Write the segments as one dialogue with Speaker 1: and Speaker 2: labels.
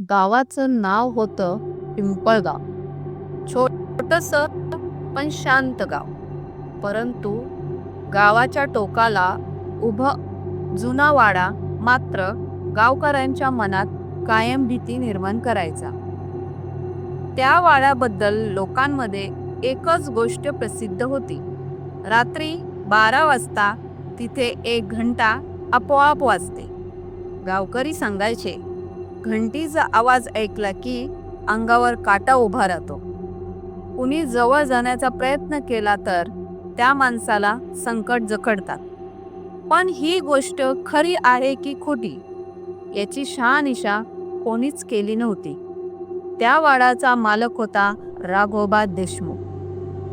Speaker 1: गावाचं नाव होतं पिंपळगाव. छोटस पण शांत गाव. परंतु गावाच्या टोकाला उभं जुना वाडा मात्र गावकऱ्यांच्या मनात कायम भीती निर्माण करायचा. त्या वाड्याबद्दल लोकांमध्ये एकच गोष्ट प्रसिद्ध होती. रात्री बारा वाजता तिथे एक घंटा आपोआप वाजते. गावकरी सांगायचे घंटीचा आवाज ऐकला की अंगावर काटा उभा राहतो. कुणी जवळ जाण्याचा प्रयत्न केला तर त्या माणसाला संकट जखडतात. पण ही गोष्ट खरी आहे की खोटी? याची शहानिशा कोणीच केली नव्हती. त्या वाडाचा मालक होता राघोबा देशमुख.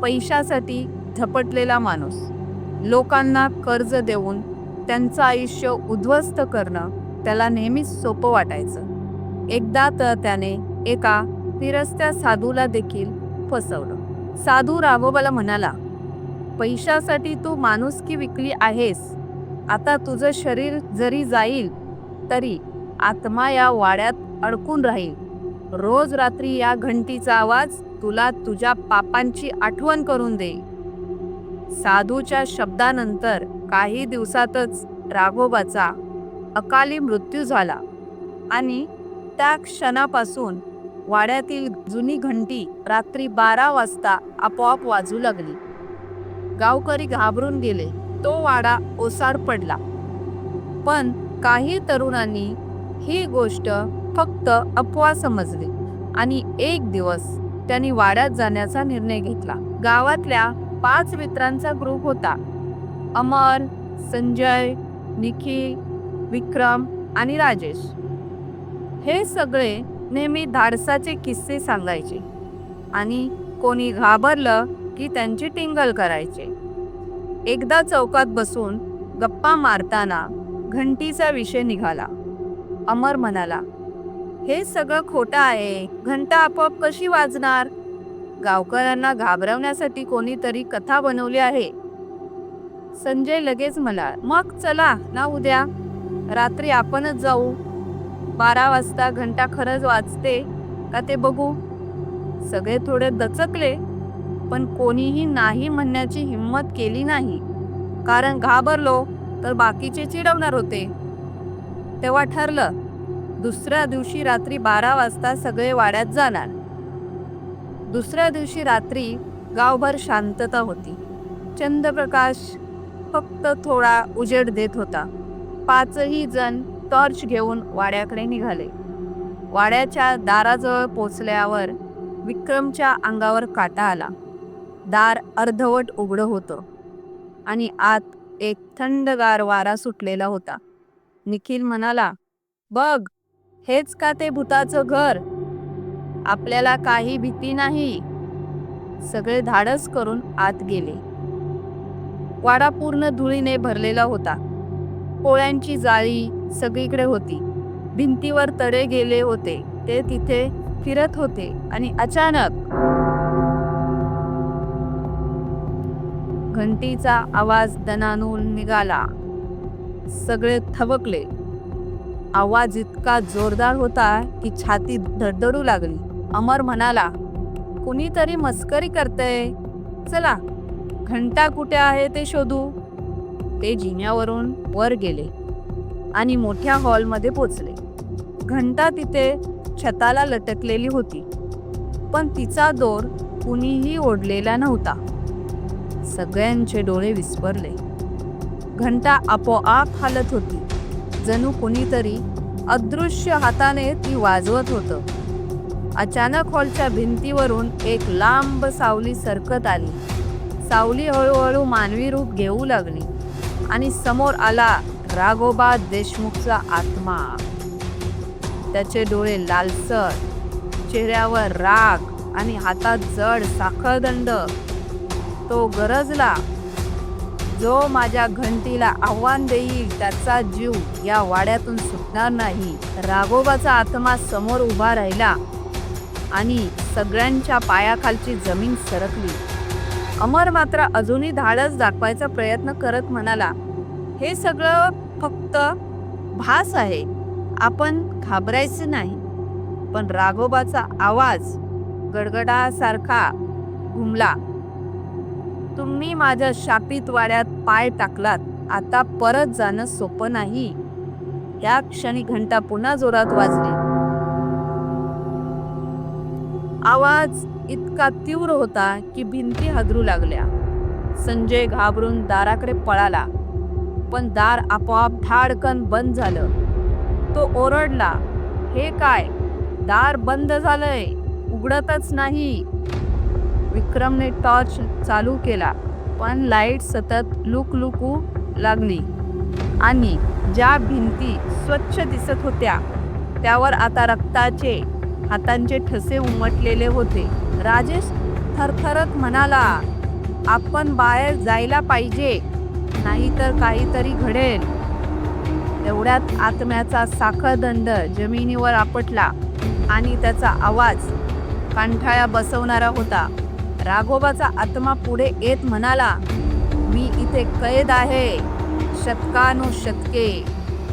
Speaker 1: पैशासाठी झपटलेला माणूस. लोकांना कर्ज देऊन त्यांचं आयुष्य उद्ध्वस्त करणं त्याला नेहमीच सोपं वाटायचं. एकदा तर त्याने एका फिरस्त्या साधूला देखील फसवलं. साधू राघोबाला म्हणाला पैशासाठी तू माणुसकी विकली आहेस. आता तुझं शरीर जरी जाईल तरी आत्मा या वाड्यात अडकून राहील. रोज रात्री या घंटीचा आवाज तुला तुझ्या पापांची आठवण करून देईल. साधूच्या शब्दानंतर काही दिवसातच राघोबाचा अकाली मृत्यू झाला आणि त्या क्षणापासून वाड्यातील जुनी घंटी रात्री बारा वाजता आपोआप वाजू लागली. गावकरी घाबरून गेले. तो वाडा ओसाड पडला. पण काही तरुणांनी ही गोष्ट फक्त अफवा समजली आणि एक दिवस त्यांनी वाड्यात जाण्याचा निर्णय घेतला. गावातल्या पाच मित्रांचा ग्रुप होता. अमर संजय निखिल विक्रम आणि राजेश. हे सगळे नेहमी धाडसाचे किस्से सांगायचे. आणि कोणी घाबरलं की त्यांची टिंगल करायचे. एकदा चौकात बसून गप्पा मारताना घंटीचा विषय निघाला. अमर म्हणाला हे सगळं खोटं आहे. घंटा आपोआप कशी वाजणार? गावकऱ्यांना घाबरवण्यासाठी कोणीतरी कथा बनवली आहे. संजय लगेच म्हणाला मग चला ना उद्या. रात्री आपणच जाऊ. बारा वाजता घंटा खरंच वाजते का ते बघू? सगळे थोडे दचकले पण कोणीही नाही म्हणण्याची हिंमत केली नाही. कारण घाबरलो तर बाकीचे चिडवणार होते. तेव्हा ठरलं दुसऱ्या दिवशी रात्री बारा वाजता सगळे वाड्यात जाणार. दुसऱ्या दिवशी रात्री गावभर शांतता होती. चंद्रप्रकाश फक्त थोडा उजेड देत होता. पाचही जण टॉर्च घेऊन वाड्याकडे निघाले. वाड्याच्या दाराजवळ पोचल्यावर विक्रमच्या अंगावर काटा आला. दार अर्धवट उघडं होतं आणि आत एक थंडगार वारा सुटलेला होता. निखिल म्हणाला बघ हेच का ते भूताचं घर? आपल्याला काही भीती नाही. सगळे धाडस करून आत गेले. वाडा पूर्ण धुळीने भरलेला होता. पोळ्यांची जाळी सगळीकडे होती. भिंतीवर तडे गेले होते. ते तिथे फिरत होते आणि अचानक घंटीचा आवाज दणानून निघाला. सगळे थबकले आवाज इतका जोरदार होता की छाती धडधडू लागली. अमर म्हणाला कुणीतरी मस्करी करतय. चला घंटा कुठे आहे ते शोधू. ते जिन्यावरून वर गेले आणि मोठ्या हॉलमध्ये पोचले. घंटा तिथे छताला लटकलेली होती पण तिचा दोर कुणीही ओढलेला नव्हता. सगळ्यांचे डोळे विस्परले घंटा आपोआप हालत होती. जणू कुणीतरी अदृश्य हाताने ती वाजवत होतं. अचानक हॉलच्या भिंतीवरून एक लांब सावली सरकत आली. सावली हळूहळू मानवी रूप घेऊ लागली. आणि समोर आला राघोबा देशमुखचा आत्मा. त्याचे डोळे लालसर चेहऱ्यावर राग आणि हातात जड साखळदंड. तो गरजला. जो माझ्या घंटीला आव्हान देईल त्याचा जीव या वाड्यातून सुटणार नाही. राघोबाचा आत्मा समोर उभा राहिला आणि सगळ्यांच्या पायाखालची जमीन सरकली. अमर मात्र अजूनही धाडस दाखवायचा प्रयत्न करत म्हणाला हे सगळं फक्त भास आहे. आपण घाबरायचं नाही. पण राघोबाचा आवाज गडगडासारखा घुमला तुम्ही माझ्या शापित वाड्यात पाय टाकलात. आता परत जाणं सोपं नाही. त्या क्षणी घंटा पुन्हा जोरात वाजली. आवाज इतका तीव्र होता की भिंती हादरू लागल्या. संजय घाबरून दाराकडे पळाला पण दार आपोआप धाडकन बंद झालं. तो ओरडला हे काय? दार बंद झालंय उघडतच नाही. विक्रमने टॉर्च चालू केला पण लाइट सतत लुकलुकू लागली. आणि ज्या भिंती स्वच्छ दिसत होत्या त्यावर आता रक्ताचे हातांचे ठसे उमटलेले होते. राजेश थरथरत म्हणाला आपण बाहेर जायला पाहिजे नाहीतर काहीतरी घडेल. तेवढ्यात आत्म्याचा साखळदंड जमिनीवर आपटला आणि त्याचा आवाज कांठाळ्या बसवणारा होता. राघोबाचा आत्मा पुढे येत म्हणाला मी इथे कैद आहे शतकानुशतके.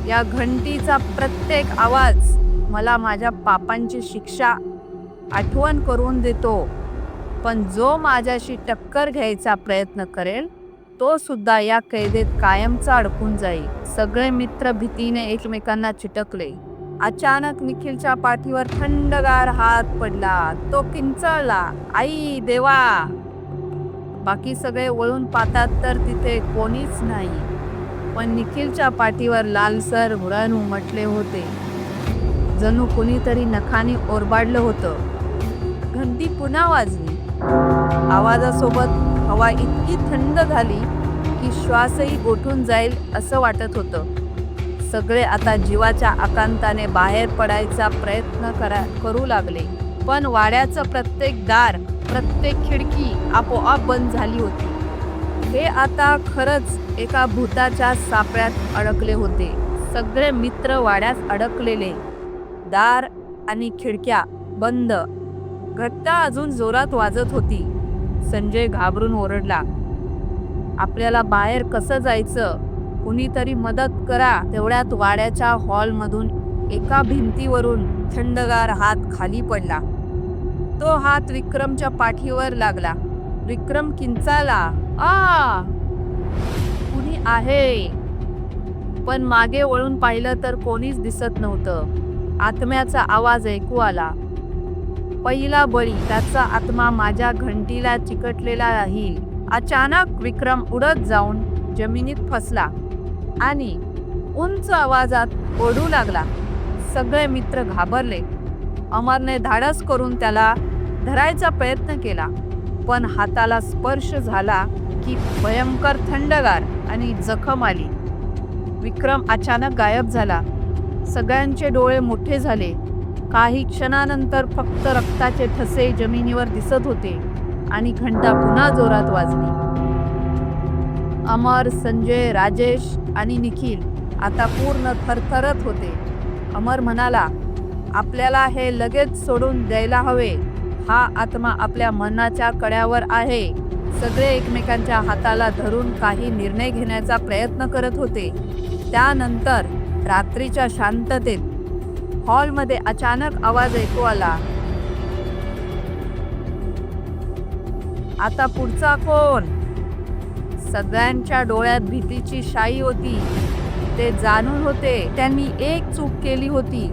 Speaker 1: या घंटीचा प्रत्येक आवाज मला माझ्या पापांची शिक्षा आठवण करून देतो. पण जो माझ्याशी टक्कर घ्यायचा प्रयत्न करेल तो सुद्धा या कैदेत कायमचा अडकून जाईल. सगळे मित्र भीतीने एकमेकांना चिटकले. अचानक निखिलच्या पाठीवर थंडगार हात पडला. तो किंचळला आई देवा! बाकी सगळे वळून पाहतात तर तिथे कोणीच नाही. पण निखिलच्या पाठीवर लालसर हुरण उमटले होते. जणू कुणीतरी नखाने ओरबाडलं होतं. घंटी पुन्हा वाजली. आवाजासोबत हवा इतकी थंड झाली की श्वासही गोठून जाईल असं वाटत होतं. सगळे आता जीवाच्या आकांताने बाहेर पडायचा प्रयत्न करा करू लागले. पण वाड्याचं प्रत्येक दार प्रत्येक खिडकी आपोआप बंद झाली होती. हे आता खरंच एका भूताच्या सापळ्यात अडकले होते. सगळे मित्र वाड्यात अडकलेले. दार आणि खिडक्या बंद. घट्टा अजून जोरात वाजत होती. संजय घाबरून ओरडला. आपल्याला बाहेर कसं जायचं? कुणीतरी मदत करा तेवढ्यात वाड्याच्या हॉलमधून एका भिंतीवरून थंडगार हात खाली पडला. तो हात विक्रमच्या पाठीवर लागला. विक्रम किंचाला आ कुणी आहे? पण मागे वळून पाहिलं तर कोणीच दिसत नव्हतं. आत्म्याचा आवाज ऐकू आला. पहिला बळी त्याचा आत्मा माझ्या घंटीला चिकटलेला राहील. अचानक विक्रम उडत जाऊन जमिनीत फसला आणि उंच आवाजात ओढू लागला. सगळे मित्र घाबरले. अमरने धाडस करून त्याला धरायचा प्रयत्न केला पण हाताला स्पर्श झाला की भयंकर थंडगार आणि जखम आली. विक्रम अचानक गायब झाला. सगळ्यांचे डोळे मोठे झाले. काही क्षणानंतर फक्त रक्ताचे ठसे जमिनीवर दिसत होते आणि घंटा पुन्हा जोरात वाजली. अमर संजय राजेश आणि निखिल आता पूर्ण थरथरत होते. अमर म्हणाला आपल्याला हे लगेच सोडून द्यायला हवे. हा आत्मा आपल्या मनाच्या कड्यावर आहे. सगळे एकमेकांच्या हाताला धरून काही निर्णय घेण्याचा प्रयत्न करत होते. त्यानंतर रात्रीच्या शांततेत हॉलमध्ये अचानक आवाज ऐकू आला. आता पुढचा कोण? सगळ्यांच्या डोळ्यात भीतीची शाई होती. ते जाणून होते त्यांनी एक चूक केली होती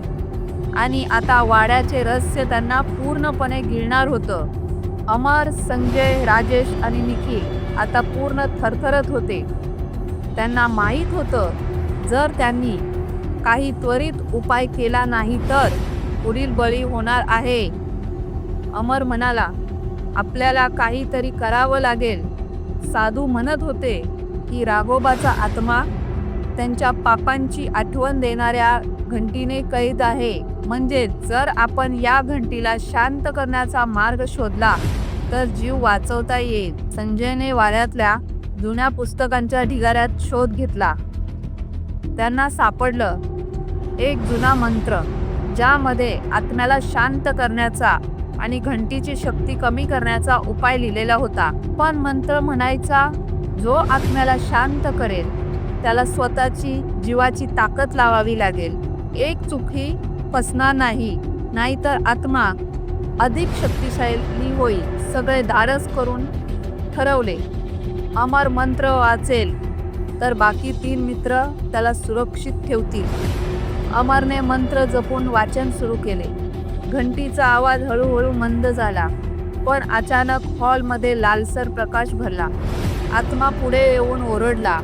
Speaker 1: आणि आता वाड्याचे रहस्य त्यांना पूर्णपणे गिळणार होतं. अमर संजय राजेश आणि निखिल आता पूर्ण थरथरत होते. त्यांना माहीत होतं जर त्यांनी काही त्वरित उपाय केला नाही तर पुढील बळी होणार आहे. अमर म्हणाला आपल्याला काहीतरी करावं लागेल. साधू म्हणत होते की राघोबाचा आत्मा त्यांच्या पापांची आठवण देणाऱ्या घंटीने कैद आहे. म्हणजे जर आपण या घंटीला शांत करण्याचा मार्ग शोधला तर जीव वाचवता येईल. संजयने वाऱ्यातल्या जुन्या पुस्तकांच्या ढिगाऱ्यात शोध घेतला. त्यांना सापडलं एक जुना मंत्र ज्यामध्ये आत्म्याला शांत करण्याचा आणि घंटीची शक्ती कमी करण्याचा उपाय लिहिलेला होता. पण मंत्र म्हणायचा जो आत्म्याला शांत करेल त्याला स्वतःची जीवाची ताकद लावावी लागेल. एक चुकी फसणार नाही नाहीतर आत्मा अधिक शक्तिशाली होईल. सगळे धाडस करून ठरवले. अमर मंत्र वाचेल तर बाकी तीन मित्र त्याला सुरक्षित ठेवतील. अमरने मंत्र जपून वाचन सुरू केले. घंटीचा आवाज हळूहळू मंद झाला पण अचानक हॉलमध्ये लालसर प्रकाश भरला. आत्मा पुढे येऊन ओरडला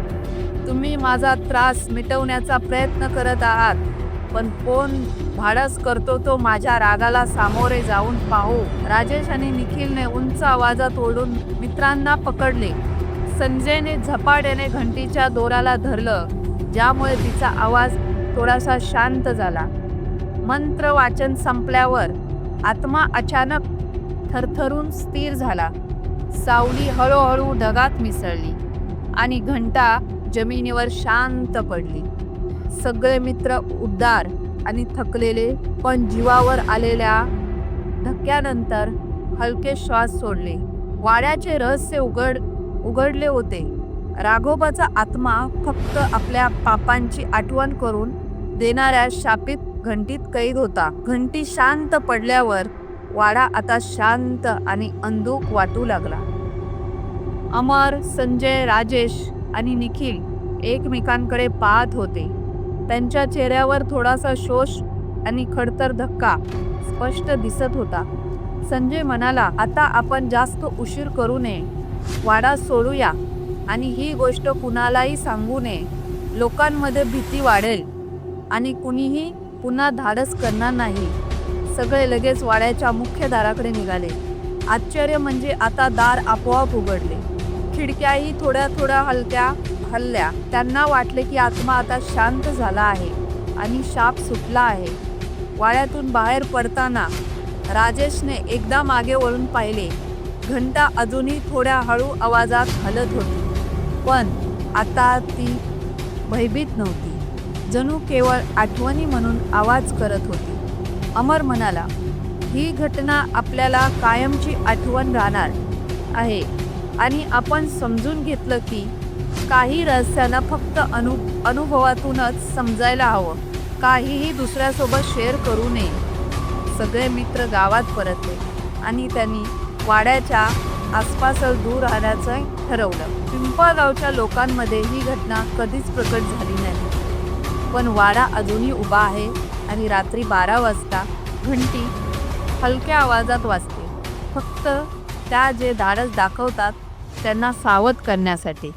Speaker 1: तुम्ही माझा त्रास मिटवण्याचा प्रयत्न करत आहात पण कोण धाडस करतो तो माझ्या रागाला सामोरे जाऊन पाहू. राजेश आणि निखिलने उंच आवाजात ओढून मित्रांना पकडले. संजयने झपाट्याने घंटीच्या दोराला धरलं ज्यामुळे तिचा आवाज थोडासा शांत झाला. मंत्र वाचन संपल्यावर आत्मा अचानक थरथरून स्थिर झाला. सावली हळूहळू ढगात मिसळली आणि घंटा जमिनीवर शांत पडली. सगळे मित्र उद्दार आणि थकलेले पण जीवावर आलेल्या धक्क्यानंतर हलके श्वास सोडले. वाड्याचे रहस्य उघड उघडले होते. राघोबाचा आत्मा फक्त आपल्या पापांची आठवण करून देणाऱ्या शापित घंटीत कैद होता. घंटी शांत पडल्यावर वाडा आता शांत आणि अंधुक वाटू लागला. अमर संजय राजेश आणि निखिल एकमेकांकडे पाहत होते. त्यांच्या चेहऱ्यावर थोडासा शोष आणि खडतर धक्का स्पष्ट दिसत होता. संजय म्हणाला आता आपण जास्त उशीर करू नये. वाडा सोडूया. आणि ही गोष्ट कुणालाही सांगू नये. लोकांमध्ये भीती वाढेल. आणि कुणीही पुन्हा धाडस करणार नाही. सगळे लगेच वाड्याच्या मुख्य दाराकडे निघाले. आश्चर्य म्हणजे आता दार आपोआप उघडले. खिडक्याही थोड्या थोड्या हलक्या हल्ल्या. त्यांना वाटले की आत्मा आता शांत झाला आहे आणि शाप सुटला आहे. वाड्यातून बाहेर पडताना राजेशने एकदा मागे वळून पाहिले. घंटा अजूनही थोड्या हळू आवाजात हलत होती. पण आता ती भयभीत नव्हती. जणू केवळ आठवणी म्हणून आवाज करत होती. अमर म्हणाला ही घटना आपल्याला कायमची आठवण राहणार आहे आणि आपण समजून घेतलं की काही रहस्यांना फक्त अनु अनुभवातूनच समजायला हवं. काहीही दुसऱ्यासोबत शेअर करू नये. सगळे मित्र गावात परतले आणि त्यांनी वाड्याच्या आसपास दूर राहण्याचं ठरवलं. पिंपळगावच्या लोकांमध्ये ही घटना कधीच प्रकट झाली नाही. पण वाडा अजूनही उभा आहे आणि रात्री बारा वाजता घंटी हलक्या आवाजात वाजते. फक्त त्या जे धाडस दाखवतात त्यांना सावध करण्यासाठी.